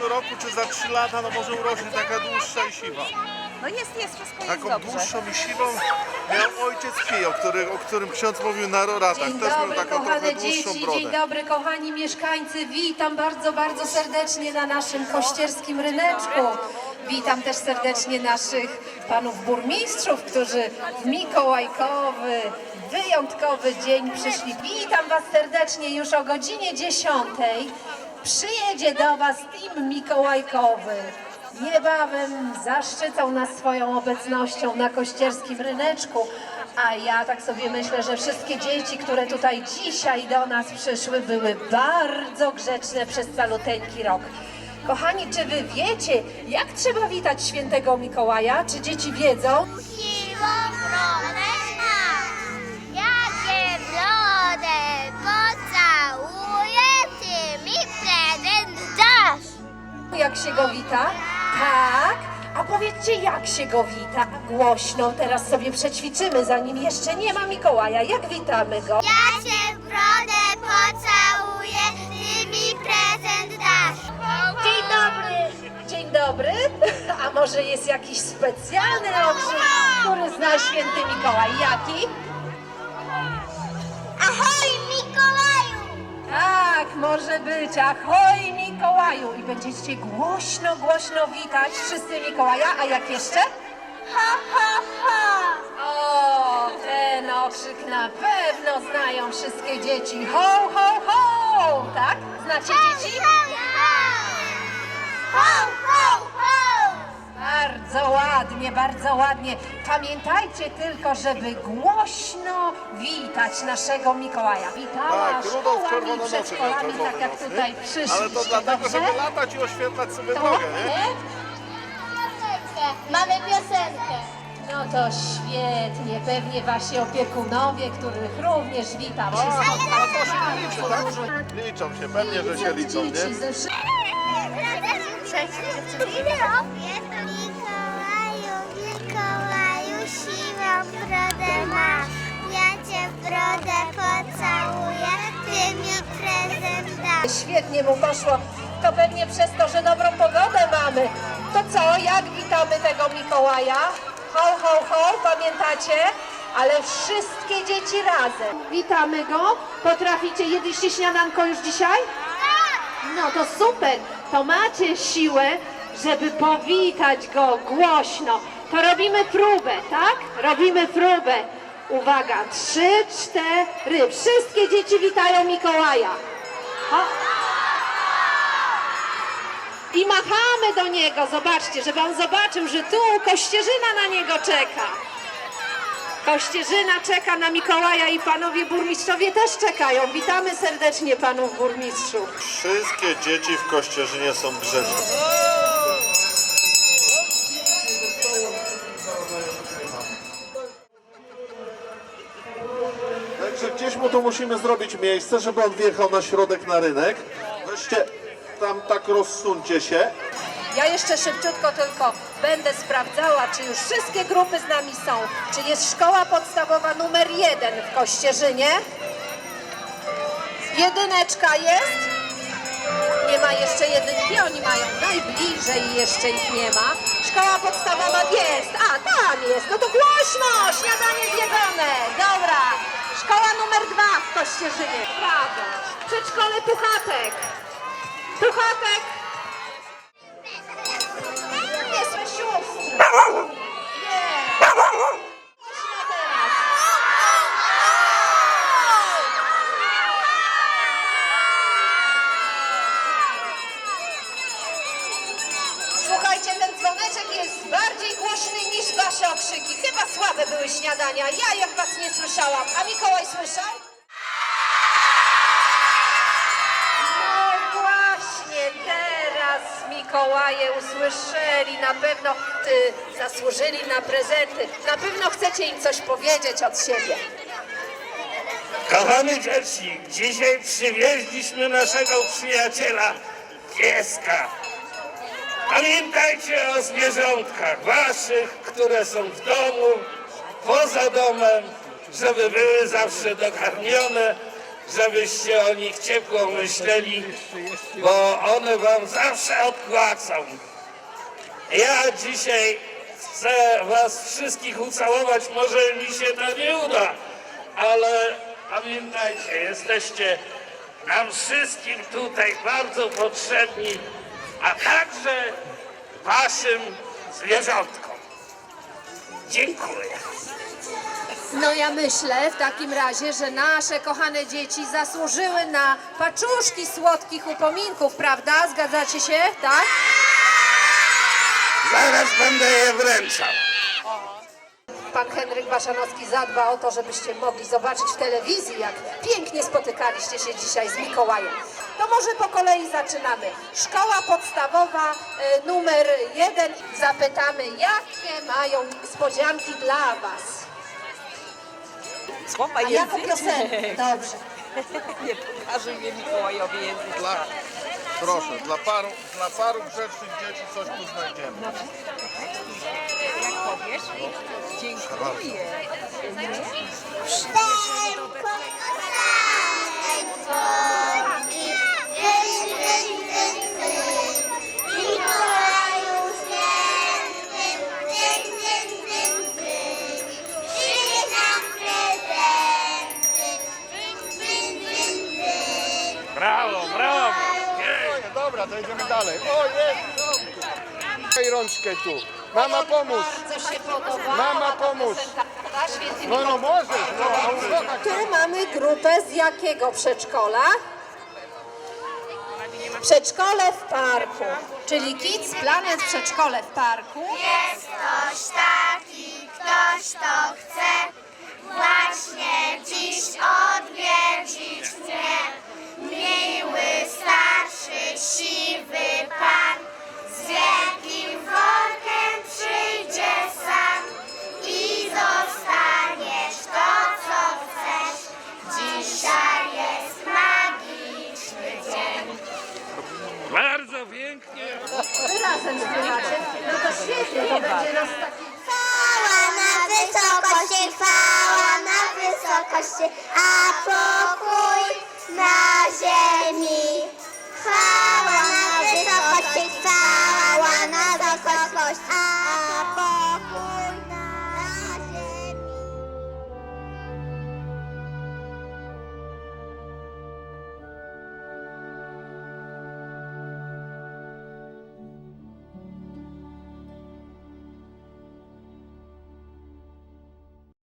przyszłego roku, czy za 3 lata, no może urośnie taka dłuższa i siwa. No jest, jest, wszystko jest Taką dobrze. dłuższą i siwą miał ojciec Kij, o, który, o którym ksiądz mówił na roratach. Dzień Też miał dobry, taką trochę kochane dłuższą dzieci, brodę. dzień dobry, kochani mieszkańcy. Witam bardzo, bardzo serdecznie na naszym kościerskim ryneczku. Witam też serdecznie naszych panów burmistrzów, którzy w mikołajkowy, wyjątkowy dzień przyszli. Witam was serdecznie już o godzinie 10. Przyjedzie do was team mikołajkowy. Niebawem zaszczycą nas swoją obecnością na kościerskim ryneczku. A ja tak sobie myślę, że wszystkie dzieci, które tutaj dzisiaj do nas przyszły, były bardzo grzeczne przez caluteńki rok. Kochani, czy wy wiecie, jak trzeba witać świętego Mikołaja? Czy dzieci wiedzą? Jak się go wita? Tak. A powiedzcie, jak się go wita? Głośno, teraz sobie przećwiczymy, zanim jeszcze nie ma Mikołaja. Jak witamy go? Ja cię w brodę pocałuję, ty mi prezent dasz. Dzień dobry. Dzień dobry. A może jest jakiś specjalny okrzyk, który zna święty Mikołaj? Jaki? Tak, może być. Ahoj Mikołaju. I będziecie głośno, głośno witać wszyscy Mikołaja. A jak jeszcze? Ho, ho, ho. O, ten okrzyk na pewno znają wszystkie dzieci. Ho, ho, ho! Tak? Znacie dzieci? Ho, ho. Bardzo ładnie, bardzo ładnie. Pamiętajcie tylko, żeby głośno witać naszego Mikołaja. Witała Tak, Rudolf szkołami i Czerwononoszy przedszkolami, tak jak nos, nie? tutaj przyszliście, Ale to dlatego, dobrze? żeby latać i oświetlać sobie To drogę, nie? ładnie? Mamy piosenkę. No to świetnie, pewnie wasi opiekunowie, których również witam. Wszystko Ale to się liczy, tak? Liczą się, pewnie, że się liczą, dzieci nie? ze wszy- Mikołaju, Mikołaju, siwą brodę masz. Ja cię w brodę pocałuję, ty mi prezent dasz. Świetnie mu poszło. To pewnie przez to, że dobrą pogodę mamy. To co, jak witamy tego Mikołaja? Ho, ho, ho, pamiętacie? Ale wszystkie dzieci razem. Witamy go. Potraficie, jedliście śniadanko już dzisiaj? No to super. To macie siłę, żeby powitać go głośno. To robimy próbę, tak? Robimy próbę. Uwaga, trzy, cztery. Wszystkie dzieci witają Mikołaja. Ho. I machamy do niego, zobaczcie, żeby on zobaczył, że tu Kościerzyna na niego czeka. Kościerzyna czeka na Mikołaja i panowie burmistrzowie też czekają. Witamy serdecznie panów burmistrzów. Wszystkie dzieci w Kościerzynie są grzeczne. Gdzieś mu tu musimy zrobić miejsce, żeby on wjechał na środek na rynek. Weźcie tam tak rozsuńcie się. Ja jeszcze szybciutko tylko będę sprawdzała, czy już wszystkie grupy z nami są. Czy jest szkoła podstawowa numer jeden w Kościerzynie? Jedyneczka jest? Nie ma jeszcze jedynki, oni mają najbliżej jeszcze ich nie ma. Szkoła podstawowa jest, a tam jest, no to głośno, śniadanie zjedzone, dobra. Szkoła numer dwa w Kościerzynie, brawo. Przedszkole Puchatek. Puchatek, okrzyki. Chyba słabe były śniadania. Ja jak was nie słyszałam. A Mikołaj słyszał? No właśnie, teraz Mikołaje usłyszeli. Na pewno y, zasłużyli na prezenty. Na pewno chcecie im coś powiedzieć od siebie. Kochane dzieci, dzisiaj przywieźliśmy naszego przyjaciela pieska. Pamiętajcie o zwierzątkach waszych, które są w domu, poza domem, żeby były zawsze dokarmione, żebyście o nich ciepło myśleli, bo one wam zawsze odpłacą. Ja dzisiaj chcę was wszystkich ucałować, może mi się to nie uda, ale pamiętajcie, jesteście nam wszystkim tutaj bardzo potrzebni, a także waszym zwierzątkom. Dziękuję. No ja myślę w takim razie, że nasze kochane dzieci zasłużyły na paczuszki słodkich upominków, prawda? Zgadzacie się? Tak? Zaraz będę je wręczał. Pan Henryk Waszanowski zadba o to, żebyście mogli zobaczyć w telewizji, jak pięknie spotykaliście się dzisiaj z Mikołajem. To może po kolei zaczynamy. Szkoła podstawowa y, numer jeden. Zapytamy, jakie mają niespodzianki dla Was. Słowa A jaką piosenkę? Dobrze. Nie pokażę mnie Mikołajowi język. Dla, proszę, dla paru, dla paru grzecznych dzieci coś tu znajdziemy. Jak powiesz? Dziękuję. To idziemy dalej. O, jest! Daj rączkę tu. Mama pomóż. Bardzo się podoba. Mama, pomóż. No, no możesz, no. Tu mamy grupę z jakiego przedszkola? Przedszkole w parku, czyli Kids Planet Przedszkole w parku. Jest ktoś taki, ktoś kto chce właśnie dziś odwiedzić wysokości, a